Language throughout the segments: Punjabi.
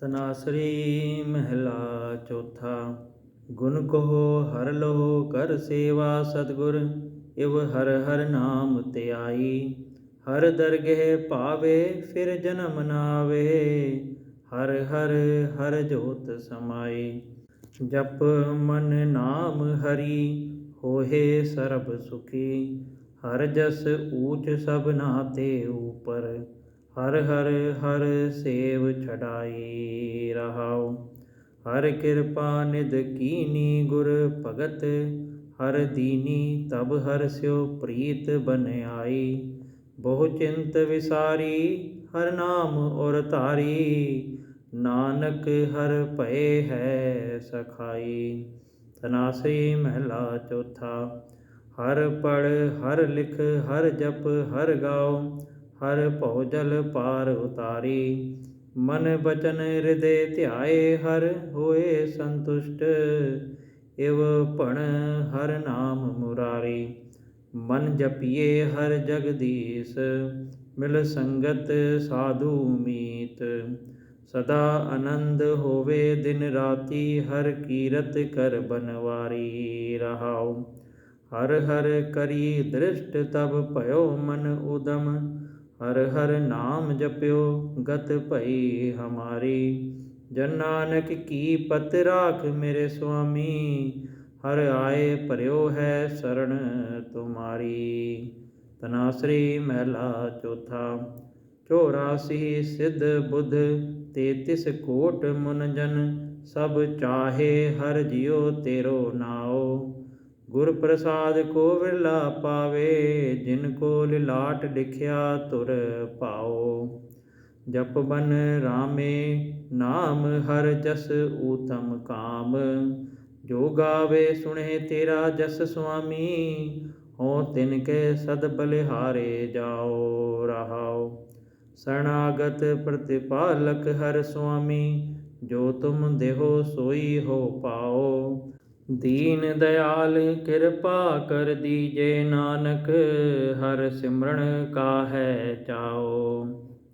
ਤਨਾਸਰੀ ਮਹਿਲਾ ਚੌਥਾ, ਗੁਣ ਕਹੋ ਹਰ ਲੋ ਕਰ ਸੇਵਾ ਸਤਗੁਰ, ਇਵ ਹਰ ਹਰ ਨਾਮ ਧਿਆਈ, ਹਰ ਦਰਗਹਿ ਭਾਵੇ ਫਿਰ ਜਨਮ ਨਾਵੇ, ਹਰ ਹਰ ਹਰ ਜੋਤ ਸਮਾਈ, ਜਪ ਮਨ ਨਾਮ ਹਰੀ ਹੋਏ ਸਰਬ ਸੁਖੀ, ਹਰ ਜਸ ਊਚ ਸਭਨਾ ਤੇ ਉਪਰ। ਹਰ ਹਰ ਹਰ ਸੇਵ ਛਡਾਈ ਰਹਾਉ। ਹਰ ਕਿਰਪਾ ਨਿਦ ਕੀਨੀ ਗੁਰ ਭਗਤ, ਹਰ ਦੀਨੀ ਤਬ ਹਰ ਸਿਓ ਪ੍ਰੀਤ ਬਨ ਆਈ ਬਹੁ ਚਿੰਤ ਵਿਸਾਰੀ, ਹਰ ਨਾਮ ਔਰ ਧਾਰੀ। ਨਾਨਕ ਹਰ ਭਏ ਹੈ ਸਖਾਈ। ਤਨਾਸਰੀ ਮਹਿਲਾ ਚੌਥਾ, ਹਰ ਪੜ ਹਰ ਲਿਖ ਹਰ ਜਪ ਹਰ ਗਾਓ। ਹਰ ਭਉ ਜਲ ਪਾਰ ਉਤਾਰੀ। ਮਨ ਬਚਨ ਹਿਰਦੇ ਧਿਆਏ, ਹਰ ਹੋਏ ਸੰਤੁਸ਼ਟ। ਇਵ ਭਣ ਹਰ ਨਾਮ ਮੁਰਾਰੀ। ਮਨ ਜਪੀਏ ਹਰ ਜਗਦੀਸ਼, ਮਿਲ ਸੰਗਤ ਸਾਧੂ ਮੀਤ। ਸਦਾ ਆਨੰਦ ਹੋਵੇ ਦਿਨ ਰਾਤੀ, ਹਰ ਕੀਰਤ ਕਰ ਬਨਵਾਰੀ ਰਹਾਉ। ਹਰ ਹਰ ਕਰੀ ਦ੍ਰਿਸ਼ਟ ਤਬ ਭਇਓ ਮਨ ਉਦਮ। ਹਰ ਹਰ ਨਾਮ ਜਪਿਓ, ਗਤ ਭਈ ਹਮਾਰੀ। ਜਨ ਨਾਨਕ ਕੀ ਪਤ ਰਾਖ ਮੇਰੇ ਸੁਆਮੀ, ਹਰ ਆਏ ਭਰਿਓ ਹੈ ਸਰਣ ਤੁਮਾਰੀ। ਤਨਾਸਰੀ ਮਹਿਲਾ ਚੌਥਾ ਚੋਰਾਸੀ ਸਿੱਧ ਬੁੱਧ ਤੇਤਿਸ ਕੋਟ ਮੁਨਜਨ ਸਭ ਚਾਹੇ ਹਰ ਜਿਉ ਤੇਰੋ ਨਾਓ ਗੁਰ ਪ੍ਰਸਾਦ ਕੋ ਵਿਰਲਾ ਪਾਵੇ, ਜਿਨ ਕੋ ਲਿਲਾਟ ਲਿਖਿਆ ਤੁਰ ਪਾਓ। ਜਪ ਬਨ ਰਾਮੇ, ਨਾਮ ਹਰ ਜਸ ਊਤਮ ਕਾਮ। ਜੋ ਗਾਵੇ ਸੁਣੇ ਤੇਰਾ ਜਸ ਸੁਆਮੀ ਹੋ ਤਿਨ ਕੇ ਸਦ ਬਲਿਹਾਰੇ ਜਾਓ, ਰਹਾਓ। ਸਰਣਾਗਤ ਪ੍ਰਤਿਪਾਲਕ ਹਰ ਸੁਆਮੀ, ਜੋ ਤੁਮ ਦੇਹੋ ਸੋਈ ਹੋ ਪਾਓ। ਦੀਨ ਦਇਆਲ ਕਿਰਪਾ ਕਰ ਦੀਜੇ ਨਾਨਕ, ਹਰ ਸਿਮਰਨ ਕਾਹੈ ਚਾਓ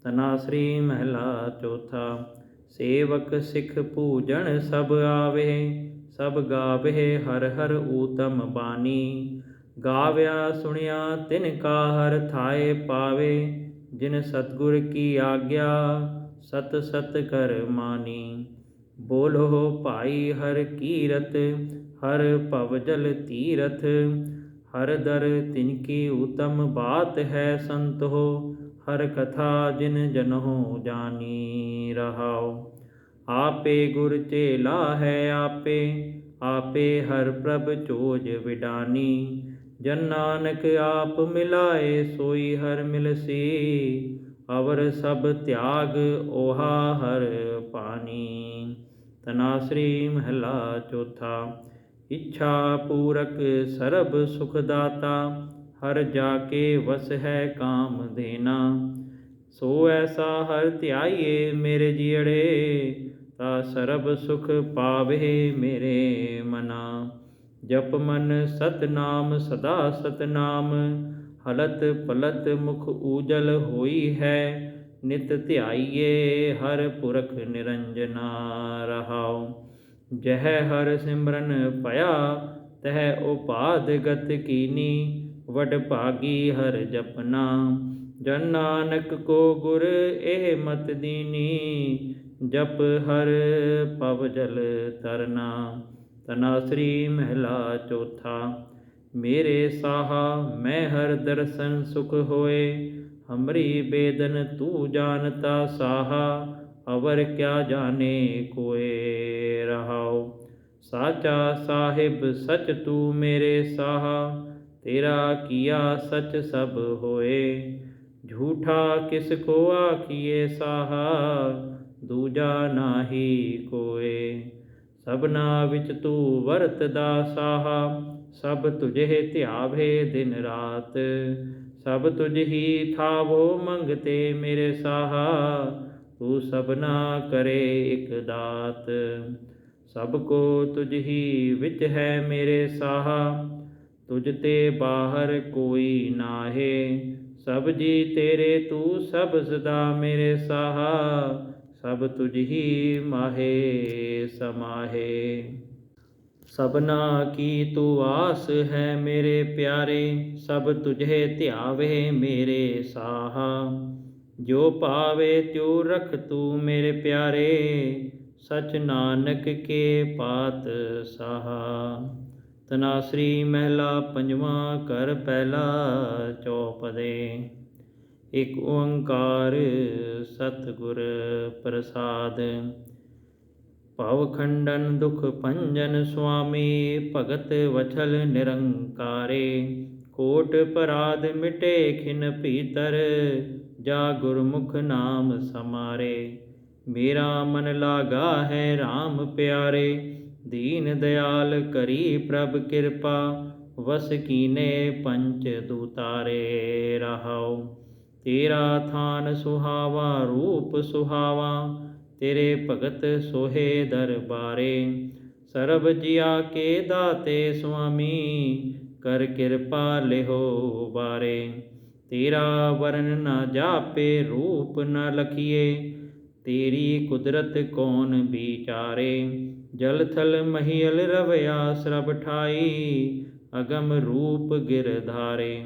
ਤਨਾਸਰੀ ਮਹਿਲਾ ਚੌਥਾ, ਸੇਵਕ ਸਿੱਖ ਪੂਜਣ ਸਭ ਆਵੇ, ਸਭ ਗਾਵੇ ਹਰ ਹਰ ਊਤਮ ਬਾਣੀ। ਗਾਵਿਆ ਸੁਣਿਆ ਤਿਨ ਕਾ ਹਰ ਥਾਏ ਪਾਵੇ, ਜਿਨ ਸਤਗੁਰ ਕੀ ਆਗਿਆ, ਸਤ ਸਤ ਕਰ ਮਾਨੀ। ਬੋਲੋ, ਭਾਈ ਹਰ ਕੀਰਤ, ਹਰ ਭਵ ਜਲ ਤੀਰਥ, ਹਰ ਦਰ ਤਿਨਕੀ ਉਤਮ ਬਾਤ ਹੈ ਸੰਤੋ, ਹਰ ਕਥਾ ਜਿਨ ਜਨਹੁ ਜਾਨੀ ਰਹਾਉ। ਆਪੇ ਗੁਰ ਚੇਲਾ ਹੈ ਆਪੇ ਆਪੇ ਹਰ ਪ੍ਰਭ ਚੋਜ ਵਿਡਾਨੀ। ਜਨ ਨਾਨਕ ਆਪ ਮਿਲਾਏ, ਸੋਈ ਹਰ ਮਿਲਸੀ ਅਵਰ ਸਭ ਤਿਆਗ ਓਹਾ ਹਰ ਪਾਣੀ। ਤਨਾਸਰੀ ਮਹਿਲਾ ਚੌਥਾ, ਇੱਛਾ ਪੂਰਕ ਸਰਬ ਸੁਖ ਦਾਤਾ, ਹਰ ਜਾ ਕੇ ਵਸ ਹੈ ਕਾਮ ਦੇਨਾ ਸੋ ਐਸਾ ਹਰ ਧਿਆਈਏ ਮੇਰੇ ਜੀੜੇ, ਤਾ ਸਰਬ ਸੁਖ ਪਾਵੇ ਮੇਰੇ ਮਨਾ। ਜਪ ਮਨ ਸਤਨਾਮ, ਸਦਾ ਸਤਨਾਮ ਹਲਤ ਪਲਤ ਮੁਖ ਊਜਲ ਹੋਈ ਹੈ, ਨਿਤ ਧਿਆਈਏ ਹਰ ਪੁਰਖ ਨਿਰੰਜਨਾ ਰਹਾਉ। ਜਹ ਹਰ ਸਿਮਰਨ ਭਇਆ, ਤਹ ਉਪਾਦ ਗਤ ਕੀਨੀ, ਵਡ ਭਾਗੀ ਹਰ ਜਪਨਾ। ਜਨ ਨਾਨਕ ਕੋ ਗੁਰ ਇਹ ਮਤ ਦੀਨੀ, ਜਪ ਹਰ ਪਵ ਜਲ ਤਰਨਾ। ਤਨਾਸਰੀ ਮਹਿਲਾ ਚੌਥਾ। ਮੇਰੇ ਸਾਹਾ ਮੈਂ ਹਰ ਦਰਸ਼ਨ ਸੁਖ ਹੋਏ, ਹਮਰੀ ਬੇਦਨ ਤੂੰ ਜਾਣਤਾ ਸਾਹਾ, ਅਵਰ ਕਿਆ ਜਾਣੇ ਕੋਏ ਰਹਾਉ। ਸਾਚਾ ਸਾਹਿਬ, ਸਚ ਤੂੰ ਮੇਰੇ ਸਾਹਾ, ਤੇਰਾ ਕੀਆ ਸਚ ਸਭ ਹੋਏ। ਝੂਠਾ ਕਿਸ ਕੋ ਆਖੀਏ ਸਾਹਾ, ਦੂਜਾ ਨਾਹੀ ਕੋਏ। ਸਭਨਾ ਵਿੱਚ ਤੂੰ ਵਰਤਦਾ ਸਾਹਾ ਸਭ ਤੁਝੇ ਧਿਆਵੇ ਦਿਨ ਰਾਤ। ਸਭ ਤੁਝ ਹੀ ਥਾਵੋ ਮੰਗਤੇ ਮੇਰੇ ਸਾਹਾ, ਤੂੰ ਸਭਨਾ ਕਰੇ ਇਕ ਦਾਤ। ਸਭ ਕੋ ਤੁਝ ਹੀ ਵਿੱਚ ਹੈ ਮੇਰੇ ਸਾਹਾ, ਤੁਝ ਤੇ ਬਾਹਰ ਕੋਈ ਨਾਹੇ। ਸਭ ਜੀ ਤੇਰੇ ਤੂੰ ਸਭ ਸਦਾ ਮੇਰੇ ਸਾਹਾ ਸਭ ਤੁਝ ਹੀ ਮਾਹੇ ਸਮਾਹੇ। ਸਭਨਾ ਕੀ ਤੂੰ ਆਸ ਹੈ ਮੇਰੇ ਪਿਆਰੇ, ਸਭ ਤੁਝੇ ਧਿਆਵੇ ਮੇਰੇ ਸਾਹਾ। ਜੋ ਪਾਵੇ ਤਿਉ ਰਖ ਤੂੰ ਮੇਰੇ ਪਿਆਰੇ, ਸਚ ਨਾਨਕ ਕੇ ਪਾਤ ਸਾਹਾ। ਤਨਾਸਰੀ ਮਹਿਲਾ ਪੰਜਵਾਂ ਕਰ ਪਹਿਲਾ ਚੌਪਦੇ। ਇਕ ਓੰਕਾਰ ਸਤਿਗੁਰ ਪ੍ਰਸਾਦ। ਭਵ ਖੰਡਨ ਦੁਖ ਭੰਜਨ ਸੁਆਮੀ, ਭਗਤ ਵਛਲ ਨਿਰੰਕਾਰੇ। ਕੋਟ ਪਰਾਧ ਮਿਟੇ ਖਿਨ ਭੀਤਰ, ਜਾ ਗੁਰਮੁਖ ਨਾਮ ਸਮਾਰੇ। ਮੇਰਾ ਮਨ ਲਾਗਾ ਹੈ RAM ਪਿਆਰੇ, ਦੀਨ ਦਿਆਲ ਕਰੀ ਪ੍ਰਭ ਕਿਰਪਾ, ਵਸ ਕੀਨੇ ਪੰਚ ਦੂਤਾਰੇ ਰਹਾਓ ਤੇਰਾ ਥਾਨ ਸੁਹਾਵਾ ਰੂਪ ਸੁਹਾਵਾ, ਤੇਰੇ ਭਗਤ ਸੋਹੇ ਦਰਬਾਰੇ। ਸਰਬ ਜਿਆ ਕੇ ਦਾਤੇ ਸੁਆਮੀ, ਕਰ ਕਿਰਪਾ ਲਿਹੋ ਬਾਰੇ। ਤੇਰਾ ਵਰਨ ਨਾ ਜਾਪੇ ਰੂਪ ਨਾ ਲਖੀਏ, ਤੇਰੀ ਕੁਦਰਤ ਕੌਣ ਵਿਚਾਰੇ। ਜਲ ਥਲ ਮਹੀਲ ਰਵਿਆ ਸਰਬ ਠਾਈ, ਅਗਮ ਰੂਪ ਗਿਰਧਾਰੇ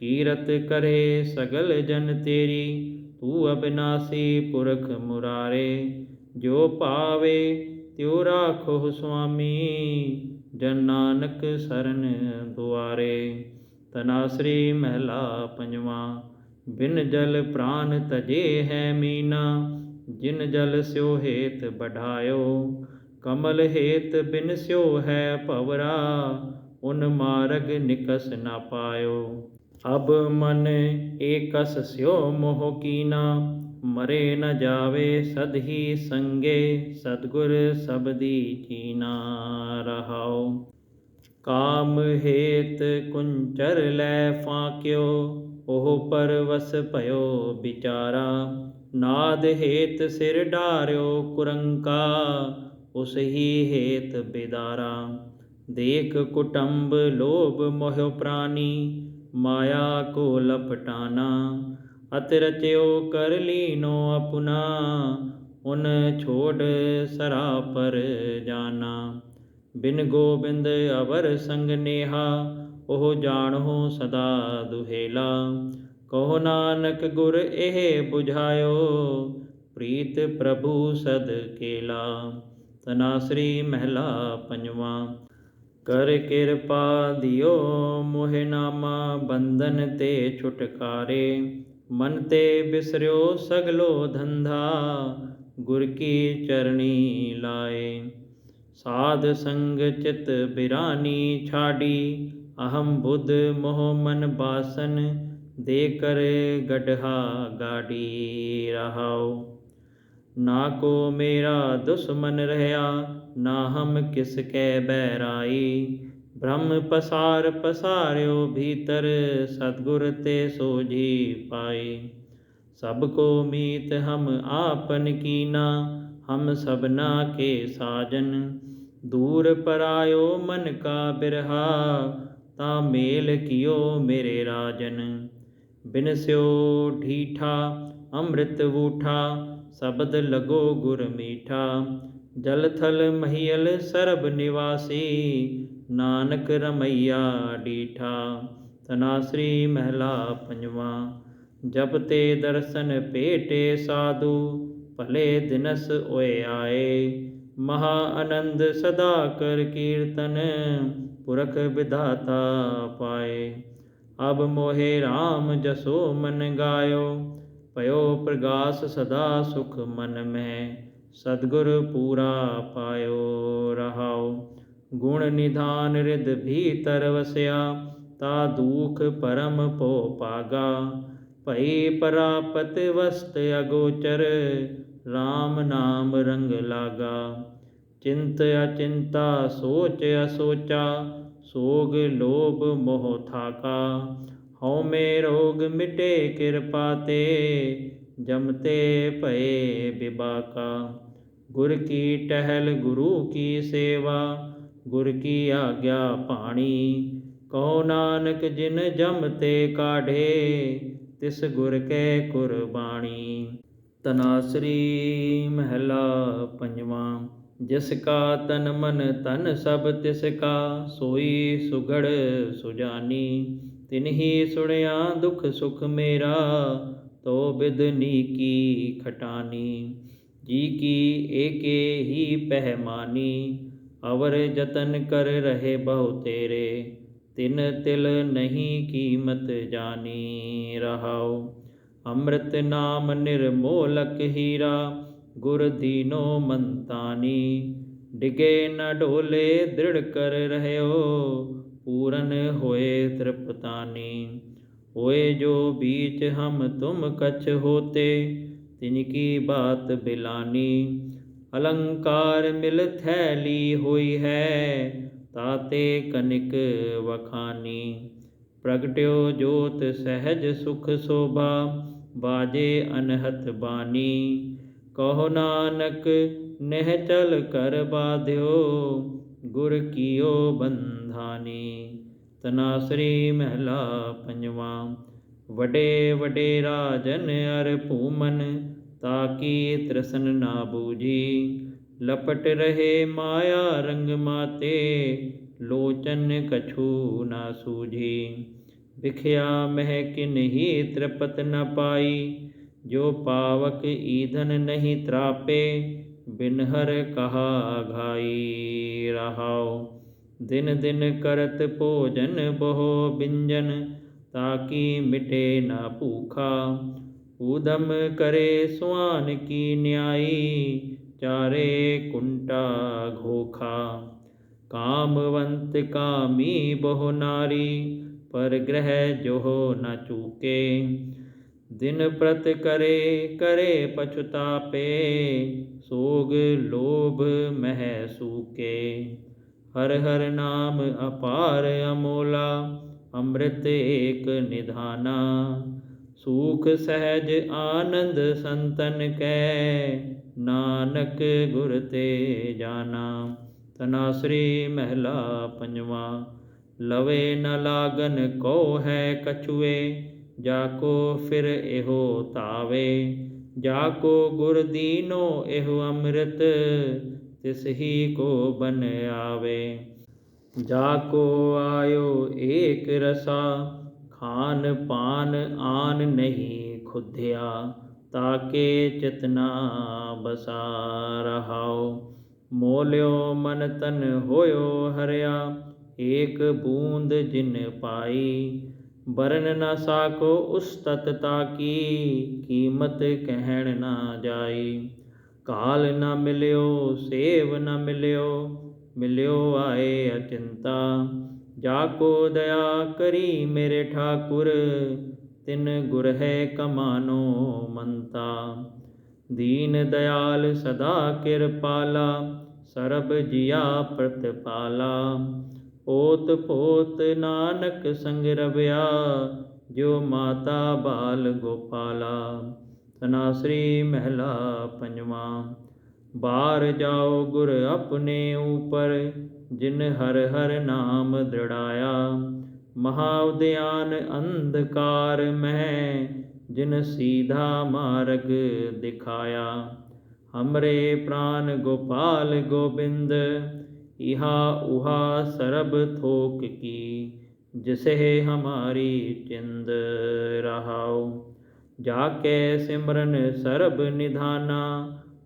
ਕੀਰਤ ਕਰੇ ਸਗਲ ਜਨ ਤੇਰੀ, ਤੂੰ ਅਬਿਨਾਸੀ ਪੁਰਖ ਮੁਰਾਰੇ। ਜੋ ਭਾਵੇ ਤਿਉ ਰਾਖੋ ਸੁਆਮੀ, ਜਨ ਨਾਨਕ ਸਰਨ ਦੁਆਰੇ। ਤਨਾਸਰੀ ਮਹਿਲਾ ਪੰਜਵਾ, ਬਿਨ ਜਲ ਪ੍ਰਾਨ ਤਜੇ ਹੈ ਮੀਨਾ, ਜਿਨ ਜਲ ਸਿਓ ਹੇਤ ਬਢਾਇਓ। ਕਮਲ ਹੇਤ ਬਿਨ ਸਿਓ ਹੈ ਭਵਰਾ, ਉਨ ਮਾਰਗ ਨਿਕਸ ਨਾ ਪਾਇਓ। ਅਬ ਮਨ ਏਕਸ ਸਿਓ ਮੋਹ ਕੀਨਾ, ਮਰੇ ਨ ਜਾਵੇ ਸਦ ਹੀ ਸੰਗੇ, ਸਤਗੁਰ ਸਬਦੀ ਕੀਨਾ ਰਹਾਉ। ਕਾਮ ਹੇਤ ਕੁੰਚਰ ਲੈ ਫਾਕਿਓ, ਉਹ ਪਰਵਸ ਭਇਓ ਵਿਚਾਰਾ। ਨਾਦ ਹੇਤ ਸਿਰ ਢਾਰਿਓ ਕੁਰੰਕਾ, ਉਸ ਹੀ ਹੇਤ ਬਿਦਾਰਾ। ਦੇਖ ਕੁਟੰਬ ਲੋਭ ਮੋਹ ਪ੍ਰਾਨੀ ਮਾਇਆ ਕੋ ਲਪਟਾਨਾ, ਅਤ ਰਚਿਓ ਕਰ ਲੀਨੋ ਆਪਣਾ, ਉਨ ਛੋੜ ਸਰਾ ਪਰ ਜਾਣਾ ਬਿਨ ਗੋਬਿੰਦ ਅਵਰ ਸੰਗ ਨੇਹਾ, ਉਹ ਜਾਣੋ ਸਦਾ ਦੁਹੇਲਾ। ਕਹੋ ਨਾਨਕ ਗੁਰ ਇਹ 부ਝਾਇਓ ਪ੍ਰੀਤ ਪ੍ਰਭੂ ਸਦ ਕੇਲਾ। ਤਨਾਸਰੀ ਮਹਿਲਾ ਪੰਜਵਾ। ਕਰ ਕਿਰਪਾ ਦਿਓ ਮੋਹਿ ਨਾਮਾ, ਬੰਧਨ ਤੇ ਛੁਟਕਾਰੇ। ਮਨ ਤੇ ਬਿਸਰਿਓ ਸਗਲੋ ਧੰਧਾ, ਗੁਰ ਕੀ ਚਰਣੀ ਲਾਏ। ਸਾਧ ਸੰਗ ਚਿਤ ਬਿਰਾਨੀ ਛਾੜੀ ਅਹੰ ਬੁੱਧ ਮੋਹ ਮਨ ਬਾਸਨ, ਦੇ ਕਰ ਗਡਹਾ ਗਾੜੀ ਰਹਾਓ ਨਾ ਕੋ ਮੇਰਾ ਦੁਸ਼ਮਨ ਰਹਾ ਨਾ ਹਮ ਕਿਸ ਕੈ ਬੈਰਾਈ ਬ੍ਰਹਮ ਪਸਾਰ ਪਸਾਰਿਓ ਭੀਤਰ, ਸਤਗੁਰ ਤੇ ਸੋਝੀ ਪਾਈ। ਸਭ ਕੋ ਮੀਤ ਹਮ ਆਪਨ ਕੀਨਾ, ਹਮ ਸਭਨਾ ਕੇ ਸਾਜਨ। ਦੂਰ ਪਰਾਇਓ ਮਨ ਕਾ ਬਿਰਹਾ, ਤਾ ਮੇਲ ਕੀਓ ਮੇਰੇ ਰਾਜਨ। ਬਿਨ ਸਿਓ ਢੀਠਾ ਅੰਮ੍ਰਿਤ ਊਠਾ ਸ਼ਬਦ ਲਗੋ ਗੁਰ ਮੀਠਾ। ਜਲ ਥਲ ਮਹੀਲ ਸਰਬ ਨਿਵਾਸੀ, ਨਾਨਕ ਰਮਈਆ ਡੀਠਾ। ਤਨਾਸਰੀ ਮਹਿਲਾ ਪੰਜਵਾ, ਜਪ ਤੇ ਦਰਸ਼ਨ ਭੇਟੇ ਸਾਧੂ, ਭਲੇ ਦਿਨਸ ਓਏ ਆਏ। ਮਹਾ ਆਨੰਦ ਸਦਾ ਕਰ ਕੀਰਤਨ, ਪੁਰਖ ਵਿਧਾਤਾ ਪਾਏ। ਅਬ ਮੋਹੇ RAM ਜਸੋ ਮਨ ਗਾਇਓ ਭਇਓ ਪ੍ਰਗਾਸ ਸਦਾ ਸੁਖ ਮਨ ਮੈਂ ਸਤਗੁਰ ਪੂਰਾ ਪਾਇਓ ਰਹਾਉ। ਗੁਣ ਨਿਧਾਨ ਰਿਦ ਭੀਤਰ ਵਸਿਆ, ਤਾ ਦੂਖ ਪਰਮ ਪੋ ਪਾਗਾ। ਭਈ ਪਰਾਪਤ ਵਸਤ ਅਗੋਚਰ RAM ਨਾਮ ਰੰਗ ਲਾਗਾ। ਚਿੰਤ ਅਚਿੰਤਾ ਸੋਚ ਅਸੋਚਾ, ਸੋਗ ਲੋਭ ਮੋਹ ਥਾਕਾ ਹਉ ਮੇ ਰੋਗ ਮਿਟੇ ਕਿਰਪਾ ਤੇ ਜਮਤੇ ਭਏ ਬਿਬਾਕਾ। ਗੁਰ ਕੀ ਟਹਿਲ ਗੁਰੂ ਕੀ ਸੇਵਾ, ਗੁਰ ਕੀ ਆਗਿਆ ਪਾਣੀ ਕਹੋ ਨਾਨਕ ਜਿਨ ਜਮਤੇ ਕਾਢੇ, ਤਿਸ ਗੁਰ ਕੈ ਕੁਰਬਾਣੀ। ਤਨਾਸਰੀ ਮਹਿਲਾ ਪੰਜਵਾਂ, ਜਿਸ ਕਾ ਤਨ ਮਨ ਤਨ ਸਭ ਤਿਸ ਕਾ, ਸੋਈ ਸੁਗੜ ਸੁਜਾਨੀ। ਤਿਨਹੀ ਸੁਣਿਆ ਦੁਖ ਸੁਖ ਮੇਰਾ, ਤੋ ਬਿਦਨੀ ਕੀ ਖਟਾਨੀ। ਜੀ ਕੀ ਏਕੇ ਹੀ ਪਹਿਮਾਨੀ ਅਵਰ ਜਤਨ ਕਰ ਰਹੇ ਬਹੁ ਤੇਰੇ। ਤਿਨ ਤਿਲ ਨਹੀਂ ਕੀਮਤ ਜਾਨੀ ਰਹਾਉ। ਅੰਮ੍ਰਿਤ ਨਾਮ ਨਿਰਮੋਲਕ ਹੀਰਾ, ਗੁਰ ਦੀਨੋ ਮੰਤਾਨੀ। ਡਿਗੇ ਨ ਢੋਲੇ ਦ੍ਰਿੜ ਕਰ ਰਹਿਓ, ਪੂਰਨ ਹੋਏ ਤ੍ਰਿਪਤਾਨੀ। ਹੋਏ ਜੋ ਬੀਚ ਹਮ ਤੁਮ ਕਛ ਹੋਤੇ, ਤਿਨ ਕੀ ਬਾਤ ਬਿਲਾਨੀ। ਅਲੰਕਾਰ ਮਿਲ ਥੈਲੀ ਹੋਈ ਹੈ, ਤਾਤੇ ਕਨਿਕ ਵਖਾਨੀ। ਪ੍ਰਗਟਿਓ ਜੋਤ ਸਹਿਜ ਸੁਖ ਸੋਭਾ, ਬਾਜੇ ਅਨਹਤ ਬਾਨੀ। ਕਹੋ ਨਾਨਕ, ਨਹਿ ਚਲ ਕਰ ਬਾਧਿਓ, ਗੁਰ ਕੀਓ ਬੰਧਾਨੀ। ਤਨਾਸਰੀ ਮਹਿਲਾ ਪੰਜਵਾ, ਵਡੇ ਵਡੇ ਰਾਜਨ ਅਰ ਭੂਮਨ ਤਾਕੀ ਤ੍ਰਸਨ ਨਾ ਬੂਜੀ ਲਪਟ ਰਹੇ ਮਾਇਆ ਰੰਗ ਮਾਤੇ, ਲੋਚਨ ਕਛੂ ਨਾ ਸੂਝੀ। ਵਿਖਿਆ ਮਹਿ ਕਿ ਨਹੀਂ ਤ੍ਰਿਪਤ ਨ ਪਾਈ ਜੋ ਪਾਵਕ ਈਧਨ ਨਹੀਂ ਤਰਾਪੇ ਬਿਨ ਹਰ ਕਹਾ ਘਾਈ ਰਹਾਉ ਦਿਨ ਦਿਨ ਕਰਤ ਭੋਜਨ ਬਹੁ ਬਿੰਜਨ ਤਾਕੀ ਮਿਟੇ ਨਾ ਭੂਖਾ ਊਦਮ ਕਰੇ ਸੁਆਨ ਕੀ ਨਿਆਈ ਚਾਰੇ ਕੁੰਟਾ ਘੋਖਾ ਕਾਮਵੰਤ ਕਾਮੀ ਬਹੁ ਨਾਰੀ ਪਰ ਗ੍ਰਹਿ ਜੋ ਨ ਚੂਕੇ ਦਿਨ ਪ੍ਰਤ ਕਰੇ ਕਰੇ ਪਛਤਾਪੇ, ਸੋਗ ਲੋਭ ਮਹਿ ਸੂਕੇ। ਹਰ ਹਰ ਨਾਮ ਅਪਾਰ ਅਮੋਲਾ, ਅੰਮ੍ਰਿਤ ਏਕ ਨਿਧਾਨਾ। ਸੂਖ ਸਹਿਜ ਆਨੰਦ ਸੰਤਨ ਕੈ, ਨਾਨਕ ਗੁਰ ਤੇ ਜਾਣਾ ਤਨਾਸਰੀ ਮਹਿਲਾ ਪੰਜਵਾ, ਲਵੇ ਨ ਲਾਗਨ ਕੋ ਹੈ ਕਛੁਏ ਜਾ ਕੋ ਫਿਰ ਇਹੋ ਤਾਵੇ ਜਾ ਕੋ ਗੁਰ ਦੀਨੋ ਇਹੋ ਅੰਮ੍ਰਿਤ, ਤਿਸ ਹੀ ਕੋ ਬਨ ਆਵੇ। ਜਾ ਕੋ ਆਇਓ ਏਕ ਰਸਾ, ਖਾਨ ਪਾਨ ਆਨ ਨਹੀਂ ਖੁਦਿਆ ਤਾਕੇ ਚਿਤਨਾ ਬਸਾ ਰਹਾਓ ਮੋਲਿਓ ਮਨ ਤਨ ਹੋਇਓ ਹਰਿਆ, ਏਕ ਬੂੰਦ ਜਿਨ ਪਾਈ ਵਰਨ ਨਾ ਸਾਕੋ ਉਸ ਤਤ ਤਾਕੀ, ਕੀਮਤ ਕਹਿਣ ਨਾ ਜਾਈ। ਕਾਲ ਨਾ ਮਿਲਿਓ, ਸੇਵ ਨਾ ਮਿਲਿਓ ਮਿਲਿਓ ਆਏ ਅਚਿੰਤਾ। ਜਾ ਕੋ ਦਇਆ ਕਰੀ ਮੇਰੇ ਠਾਕੁਰ, ਤਿਨ ਗੁਰ ਹੈ ਕਮਾਨੋ ਮੰਤਾ। ਦੀਨ ਦਿਆਲ ਸਦਾ ਕਿਰਪਾਲਾ, ਸਰਬ ਜੀਆ ਪ੍ਰਤਪਾਲਾ। ਓਤ ਪੋਤ ਨਾਨਕ ਸੰਗ ਰਵਿਆ, ਜੋ ਮਾਤਾ ਬਾਲ ਗੋਪਾਲਾ। ਤਨਾਸਰੀ ਮਹਿਲਾ ਪੰਜਵਾਂ ਬਾਹਰ ਜਾਓ ਗੁਰ ਆਪਣੇ ਉਪਰ, ਜਿਨ ਹਰ ਹਰ ਨਾਮ ਦ੍ਰਿੜਾਇਆ। ਮਹਾ ਉਦਿਆਨ ਅੰਧਕਾਰ ਮਹਿ, ਜਿਨ ਸੀਧਾ ਮਾਰਗ ਦਿਖਾਇਆ। ਹਮਰੇ ਪ੍ਰਾਨ ਗੋਪਾਲ ਗੋਬਿੰਦ ਇਹਾ ਉਹਾ ਸਰਬ ਥੋਕ ਕੀ ਜਿਸੇ ਹਮਾਰੀ ਚਿੰਦ ਰਹਾਉ ਜਾ ਕੇ ਸਿਮਰਨ ਸਰਬ ਨਿਧਾਨਾ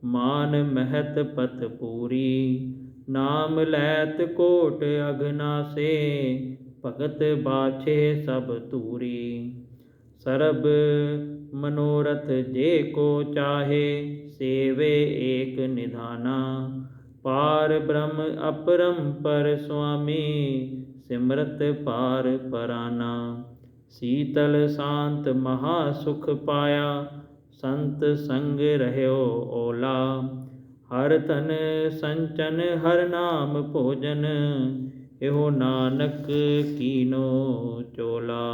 ਮਾਨ ਮਹਿਤ ਪਤ ਪੂਰੀ ਨਾਮ ਲੈਤ ਕੋਟ ਅਗਨਾਸੇ ਭਗਤ ਬਾਛੇ ਸਭ ਤੂਰੀ ਸਰਬ ਮਨੋਰਥ ਜੇ ਕੋ ਚਾਹੇ ਸੇਵੇ ਏਕ ਨਿਧਾਨਾ ਪਾਰ ਬ੍ਰਹਮ ਅਪਰੰਪਰ ਸੁਆਮੀ, ਸਿਮਰਤ ਪਾਰ ਪਰਾਨਾ। ਸੀਤਲ ਸ਼ਾਂਤ ਮਹਾ ਸੁਖ ਪਾਇਆ, ਸੰਤ ਸੰਗ ਰਹਿਓ ਓਲਾ। ਹਰ ਤਨ ਸੰਚਨ, ਹਰ ਨਾਮ ਭੋਜਨ, ਇਹੋ ਨਾਨਕ ਕੀਨੋ ਚੋਲਾ।